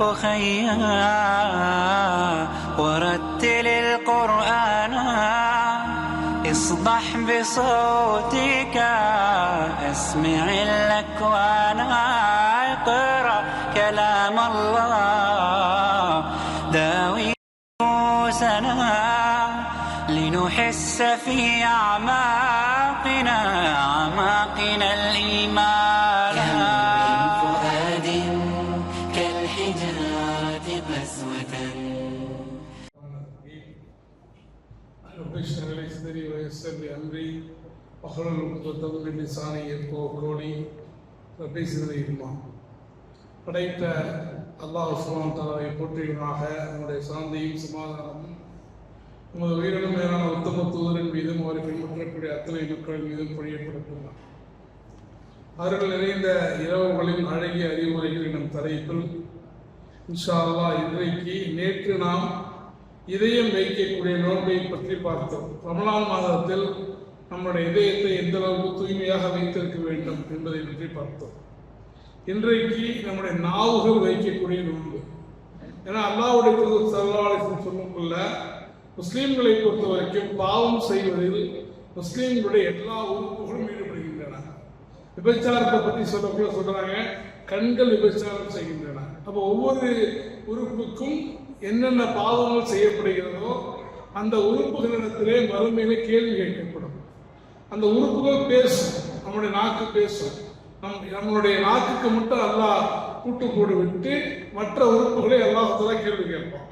أخيا ورتل القرآن اصدح بصوتك اسمع الأكوان اقرأ كلام الله داوي نفوسنا لنحس في أعماقنا أعماقنا الإيمان. صدري ويسر لي امري واحلل عقدة من لساني يفقهوا قولي ربي زدني علما படைத்த அல்லாஹ் சுப்ஹானஹு தஆலாவை போற்றியவனாக நம்முடைய சாந்தியும் சமாதானமும் நமது உயிரினும் மேலான உத்தம தூதரின் மீதும் அவரை பின்பற்றக்கூடிய அத்தனை மக்கள் மீதும் பொழியப்பட்டுள்ளார் அவர்கள் நிறைந்த இரவுகளின் அழகிய அறிவுரைகள் எனும் தலைப்பில் இன்ஷா அல்லாஹ் இன்றைக்கு நேற்று நாம் இதயம் வைக்கக்கூடிய நோன்பை பற்றி பார்த்தோம். ரமலான் மாதத்தில் நம்முடைய இதயத்தை எந்த அளவுக்கு தூய்மையாக வைத்திருக்க வேண்டும் என்பதை பற்றி பார்த்தோம். இன்றைக்கு நம்முடைய நாவுகள் வைக்கக்கூடிய நோன்பு. ஏன்னா அல்லாவுடைய தூதர் சல்லாஹம் சொல்லுக்குள்ள முஸ்லீம்களை பொறுத்த வரைக்கும் பாவம் செய்வதில் முஸ்லீம்களுடைய எல்லா உறுப்புகளும் ஈடுபடுகின்றன. விபச்சாரத்தை பற்றி சொல்லக்குள்ள சொல்றாங்க கண்கள் விபச்சாரம் செய்கின்றன. அப்போ ஒவ்வொரு உறுப்புக்கும் என்னென்ன பாவங்கள் செய்யப்படுகிறதோ அந்த உறுப்புகளிடத்திலே மறுமையிலே கேள்வி கேட்கப்படும். அந்த உறுப்புகள் பேசும். நம்முடைய நாக்கு பேசும். நம் நம்மளுடைய நாக்குக்கு மட்டும் எல்லாம் கூட்டு போடு விட்டு மற்ற உறுப்புகளை அல்லாஹ் கேள்வி கேட்பான்.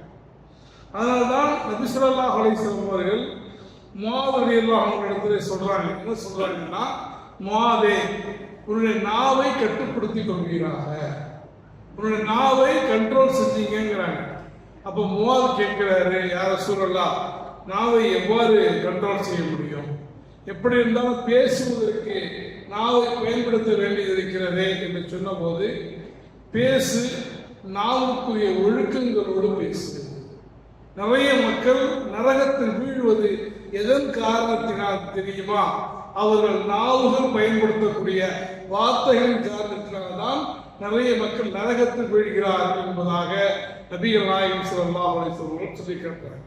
அதனால்தான் நபிசுல்லா அலிஸ்லாம் அவர்கள் முவாதடி எல்லாம் அவங்களிடத்துல சொல்றாங்க. என்ன சொல்றாங்கன்னா மாதே உன்னுடைய நாவை கட்டுப்படுத்தி கொள்கிறாங்க உன்னுடைய நாவை கண்ட்ரோல் செஞ்சீங்கிறாங்க அப்ப முவாது கேட்கிறாரு யார சூழலா? நாவை எவ்வாறு கண்ட்ரோல் செய்ய முடியும்? எப்படி இருந்தாலும் பேசுவதற்கு நாவை பயன்படுத்த வேண்டியது இருக்கிறதே என்று சொன்னபோது பேசு நாவுக்குரிய ஒழுக்கங்களோடு பேசு. நிறைய மக்கள் நரகத்தில் வீழ்வது எதன் காரணத்தினால் தெரியுமா? அவர்கள் நாவுகள் பயன்படுத்தக்கூடிய வார்த்தைகளின் காரணத்தில் நிறைய மக்கள் நரகத்தில் வீழ்கிறார்கள் என்பதாக நபிகள் நாயகம் சிவல்லா அலைஹி சொல்லி காட்டுறாங்க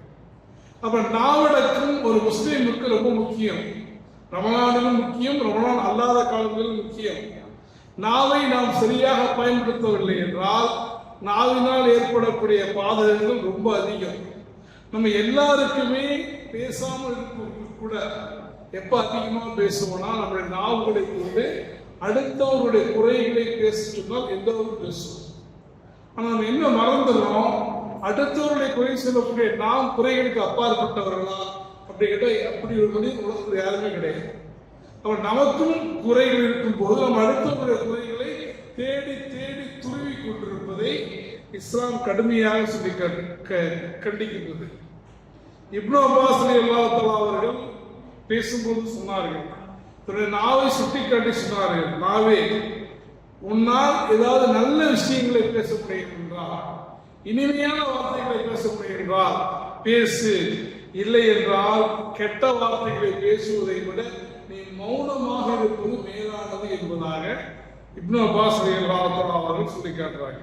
அப்ப நாவடக்கம் ஒரு முஸ்லீமுக்கு ரொம்ப முக்கியம். ரமணானிலும் முக்கியம் ரமணான் அல்லாத காலங்களிலும் முக்கியம். நாவை நாம் சரியாக பயன்படுத்தவில்லை என்றால் நாவினால் ஏற்படக்கூடிய பாதகங்கள் ரொம்ப அதிகம். நம்ம எல்லாருக்குமே பேசாமல் இருப்பவர்கள் கூட எப்ப அதிகமா பேசுவோம்னா நம்முடைய நாவுகளை கொண்டு அடுத்தவருடைய குறைகளை பேசிட்டு சொன்னால் எந்த ஒரு பேசுவோம் ஆனால் நம்ம என்ன மறந்துடுறோம் அடுத்தவருடைய குறை சொல்லக்கூடிய நாம் குறைகளுக்கு அப்பாற்பட்டவர்களா? அப்படி கேட்டால் அப்படி ஒரு மனிதன் உலகத்தில் யாருமே கிடையாது. அவன் நமக்கும் குறைகள் இருக்கும் போது நம்ம அடுத்தவருடைய குறைகளை தேடி தேடி துருவி கொண்டிருப்பதை இஸ்லாம் கடுமையாக சொல்லி கண்- க- கண்டிக்கின்றது. இப்னோ அப்பாஸ் அல்லாஹ் அவர்கள் பேசும்போது சொன்னார்கள் தன்னுடைய நாவை சுட்டி காட்டி சொன்னார்கள் நாவே உன்னால் ஏதாவது நல்ல விஷயங்களை பேச முடியும் என்றால் இனிமையான வார்த்தைகளை பேச முடியும் என்றால் பேசு. இல்லை என்றால் கெட்ட வார்த்தைகளை பேசுவதை விட நீ மௌனமாக இருப்பது மேலானது என்பதாக இப்னு அப்பாஸ் அவர்கள் சொல்லி காட்டுறாங்க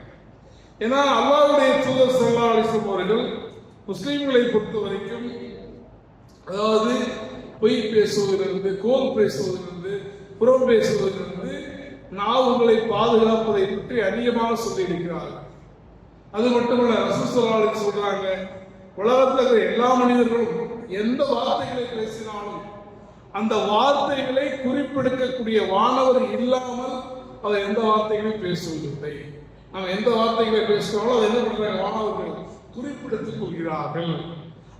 ஏன்னா அல்லாவுடைய தூதர் சல்லா அலிஸ்லம் அவர்கள் முஸ்லீம்களை பொறுத்த வரைக்கும் அதாவது பொய் பேசுவதிலிருந்து கோல் பேசுவதிலிருந்து புறம் பேசுவதிலிருந்து நாவுகளை பாதுகாப்பதை பற்றி அதிகமாக சொல்லியிருக்கிறார்கள். அது மட்டுமல்ல ரசூசலாளி சொல்றாங்க உலகத்தில் இருக்கிற எல்லா மனிதர்களும் எந்த வார்த்தைகளை பேசினாலும் அந்த வார்த்தைகளை குறிப்பெடுக்கக்கூடிய வானவர் இல்லாமல் அதை எந்த வார்த்தைகளையும் பேசுவதில்லை. நம்ம எந்த வார்த்தைகளை பேசுகிறோமோ அதை என்ன பண்றாங்க? வானவர்கள் குறிப்பெடுத்துக் கொள்கிறார்கள்.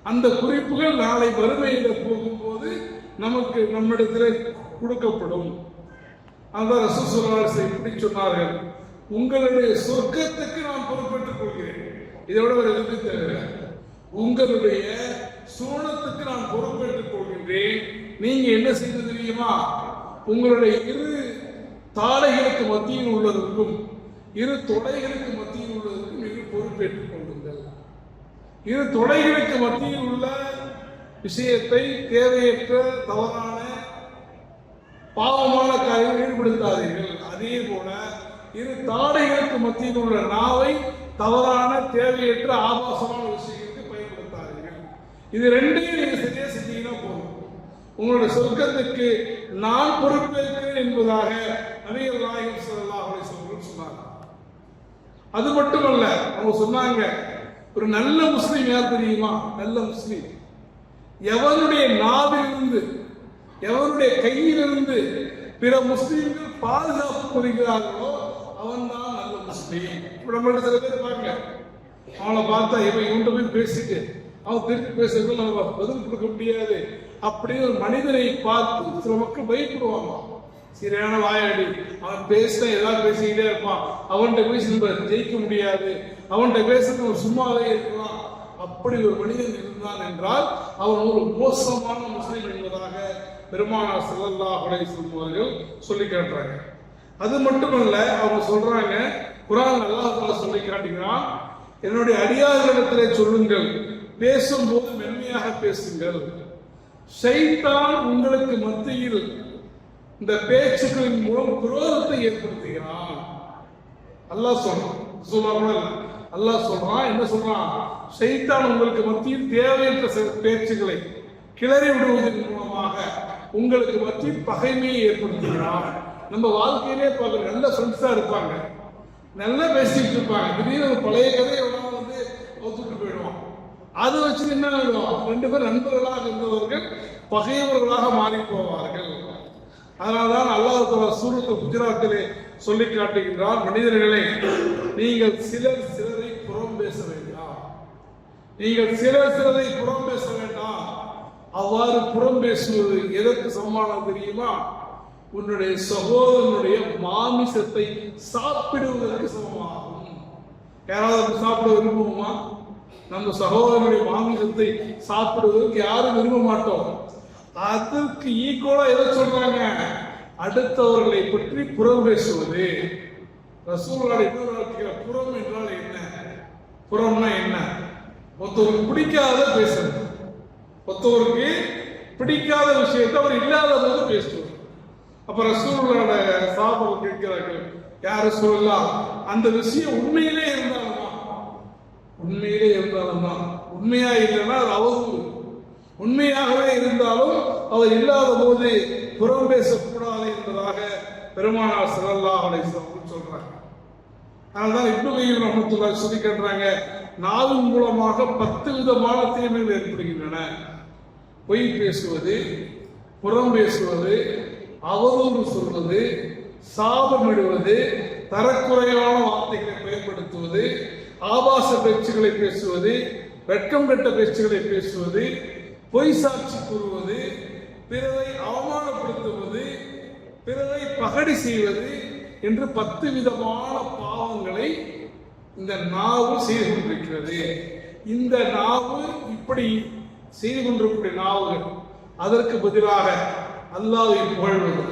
அந்த குறிப்புகள் நாளை வறுமையில் போகும்போது நமக்கு நம்மிடத்தில் கொடுக்கப்படும். அந்த ரசூசுல்லாஸ் இப்படி சொன்னார்கள். உங்களுடைய சொர்க்கத்துக்கு நான் பொறுப்பேற்றுக் கொள்கிறேன். இதோட ஒரு எதுக்கு தேவை உங்களுடைய சோழத்துக்கு நான் பொறுப்பேற்றுக் கொள்கின்றேன். நீங்க என்ன செய்து தெரியுமா? உங்களுடைய இரு தாடைகளுக்கு மத்தியில் உள்ளதற்கும் இரு தொடைகளுக்கு மத்தியில் உள்ளதற்கும் நீங்கள் பொறுப்பேற்றுக் இது இரு தொடைகளுக்கு மத்தியில் உள்ள விஷயத்தை தேவையற்ற தவறான பாவமான காரியங்கள் ஈடுபடுத்தாதீர்கள். அதே போல இரு தாடைகளுக்கு மத்தியில் உள்ள நாவை தவறான தேவையற்ற ஆபாசமான விஷயங்களுக்கு பயன்படுத்தாதீர்கள். இது ரெண்டையும் நீங்க சரியா செஞ்சீங்கன்னா போதும். உங்களுடைய சொர்க்கத்துக்கு நான் பொறுப்பேற்கிறேன் என்பதாக நபிகள் நாயகம் ஸல்லல்லாஹு அலைஹி சொன்னாங்க அது மட்டுமல்ல அவங்க சொன்னாங்க ஒரு நல்ல முஸ்லீம் யார் தெரியுமா? நல்ல முஸ்லீம். எவனுடைய நாவிலிருந்து எவனுடைய கையிலிருந்து பிற முஸ்லீம்கள் பாதுகாப்பு பெறுகிறார்களோ அவன் தான் நல்ல முஸ்லீம். இப்ப நம்மள்ட்ட சில பேர் பார்க்கல அவனை பார்த்தா இவன் இவன்கிட்ட போய் பேசிட்டு அவன் திருப்பி பேசுறது நம்ம பதில் கொடுக்க முடியாது. அப்படின்னு ஒரு மனிதனை பார்த்து சில மக்கள் பயப்படுவாங்க சரியான வாயாடி. அவன் பேசினா ஏதாவது பேசிக்கிட்டே இருப்பான். அவன்கிட்ட போய் நம்ம ஜெயிக்க முடியாது. அவன்கிட்ட பேசுறது ஒரு சும்மாவே இருக்கலாம். அப்படி ஒரு மனிதன் இருந்தான் என்றால் அவன் ஒரு மோசமான முஸ்லீம் என்பதாக பெருமானார் ஸல்லல்லாஹு அலைஹி சொல்பவர்கள் சொல்லி காட்டுறாங்க. அது மட்டுமல்ல அவங்க சொல்றாங்க குரான் நல்லா தஆலா சொல்லி காட்டுகிறான் என்னுடைய அடியார்களிடத்திலே சொல்லுங்கள். பேசும்போது மென்மையாக பேசுங்கள். ஷைத்தான் உங்களுக்கு மத்தியில் இந்த பேச்சுக்களின் மூலம் குரோதத்தை ஏற்படுத்துகிறான். அல்லாஹ் சொல்றான் சொல்றாங்க அல்லாஹ் சொல்றான் என்ன சொல்றான்? ஷைத்தான் உங்களுக்கு மத்தியில் தேவையற்ற சில பேச்சுக்களை கிளறி விடுவதன் மூலமாக உங்களுக்கு மத்தியில் பகைமையை ஏற்படுத்துகிறான். நம்ம வாழ்க்கையிலே பார்க்க நல்ல ஃப்ரெண்ட்ஸா இருப்பாங்க. நல்லா பேசிட்டு இருப்பாங்க. திடீர்னு ஒரு பழைய கதையை வந்து ஒத்துட்டு போயிடுவான். அதை வச்சு என்ன ஆகிடும் ரெண்டு பேர் நண்பர்களாக இருந்தவர்கள் பகையவர்களாக மாறி போவார்கள். அதனால்தான் அல்லாஹ் சூரத்து குஜராத்திலே சொல்லி காட்டுகின்றார் மனிதர்களே நீங்கள் சிலர் சிலரை புறம் பேச வேண்டாம். நீங்கள் சிலர் சிலரை புறம் பேச வேண்டாம். அவ்வாறு புறம் பேசுவது எதற்கு சமமானம் தெரியுமா? உன்னுடைய சகோதரனுடைய மாமிசத்தை சாப்பிடுவதற்கு சமமாகும். யாராவது சாப்பிட விரும்புவோமா? நம்ம சகோதரனுடைய மாமிசத்தை சாப்பிடுவதற்கு யாரும் விரும்ப மாட்டோம். அதற்கு ஈக்குவலா எதை சொல்றாங்க? அடுத்தவர்களை பற்றி புறம் பேசுவது ரசூலுல்லாஹி இன்னொரு புறம் என்றால் என்ன? புறம்னா என்ன? ஒருத்தவருக்கு பிடிக்காத பேசுறது. ஒருத்தவருக்கு பிடிக்காத விஷயத்தை அவர் இல்லாத போது பேசுவார். அப்ப ரசூலோட சாபம் கேட்கிறார்கள். யாரு சொல்லலாம் அந்த விஷயம் உண்மையிலே இருந்தாலுமா? உண்மையிலே இருந்தாலும் தான் உண்மையா இல்லைன்னா அது அவதூறு. உண்மையாகவே இருந்தாலும் அவர் இல்லாத போது புறம் பேசக்கூடாது என்பதாக பெருமானார் சிறல்லா அலைஹி சொல்றாங்க. அதனால்தான் இப்னு கையில் ரஹ்மத்துல்லாஹி சொல்லி கேட்டுறாங்க நாவின் மூலமாக பத்து விதமான தீமைகள் ஏற்படுகின்றன. பொய் பேசுவது புறம் பேசுவது அவதூறு சொல்வது சாபமிடுவது தரக்குறைவான வார்த்தைகளை பயன்படுத்துவது ஆபாச பேச்சுகளை பேசுவது வெட்கம் கெட்ட பேச்சுகளை பேசுவது பொய் சாட்சி கூறுவது பிறரை அவமானப்படுத்துவது பிறரை பகடி செய்வது என்று பத்து விதமான பாவங்களை இந்த நாவு செய்து கொண்டிருக்கிறது. இந்த நாவு இப்படி செய்து கொண்டிருக்கக்கூடிய நாவுகள் அதற்கு பதிலாக அல்லாவை புகழ்வது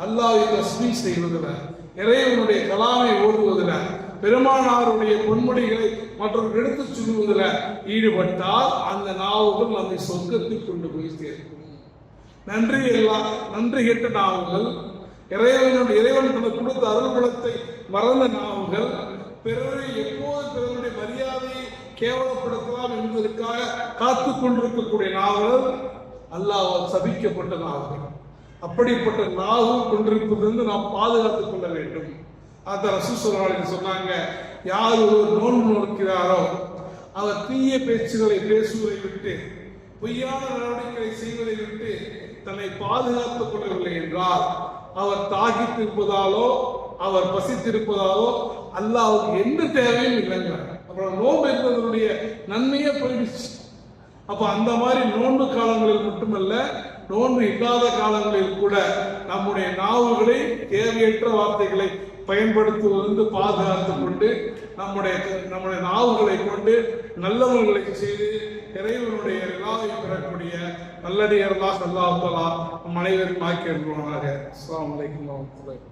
அல்லாவை தஸ்மீ செய்வதில் இறைவனுடைய கலாமை ஓடுவதில் பெருமானாருடைய பொன்முடிகளை மற்றொரு எடுத்துச் சொல்லுவதில் ஈடுபட்டால் அந்த நாவுகள் நம்மை சொர்க்கத்தில் கொண்டு போய் சேர்க்கும். நன்றி எல்லாம் நன்றி கெட்ட நாவுகள் இறைவனுடைய இறைவன் தனக்கு கொடுத்த அருள்குலத்தை மறந்த நாவுகள் பிறரை எப்போது பிறருடைய மரியாதையை கேவலப்படுத்தலாம் என்பதற்காக காத்து கொண்டிருக்கக்கூடிய நாவல் அல்லாவால் சபிக்கப்பட்ட நாவல் அப்படிப்பட்ட நாவு கொண்டிருப்பதிலிருந்து நாம் பாதுகாத்துக் கொள்ள வேண்டும். அந்த ரசூசலாளில் சொன்னாங்க யார் ஒருவர் நோன்பு நோக்கிறாரோ அவர் தீய பேச்சுகளை பேசுவதை விட்டு பொய்யான நடவடிக்கைகளை செய்வதை விட்டு தன்னை பாதுகாத்துக் கொள்ளவில்லை என்றால் அவர் தாகித்திருப்பதாலோ அவர் பசித்திருப்பதாலோ அவருக்கு எந்த தேவையும் இல்லைங்க. அப்புறம் நோன்பு என்பதனுடைய நன்மையே போயிடுச்சு. அப்ப அந்த மாதிரி நோன்பு காலங்களில் மட்டுமல்ல நோன்பு இல்லாத காலங்களில் கூட நம்முடைய நாவுகளை தேவையற்ற வார்த்தைகளை பயன்படுத்துவதிலிருந்து பாதுகாத்துக் கொண்டு நம்முடைய நம்முடைய நாவுகளை கொண்டு நல்லவர்களை செய்து இறைவனுடைய விழாவை பெறக்கூடிய நல்லடியர்களாக அல்லாஹ் தஆலா நம் அனைவரும் ஆக்கி அருள்வானாக. அஸ்ஸலாமு அலைக்கும் வரஹ்மத்துல்லாஹி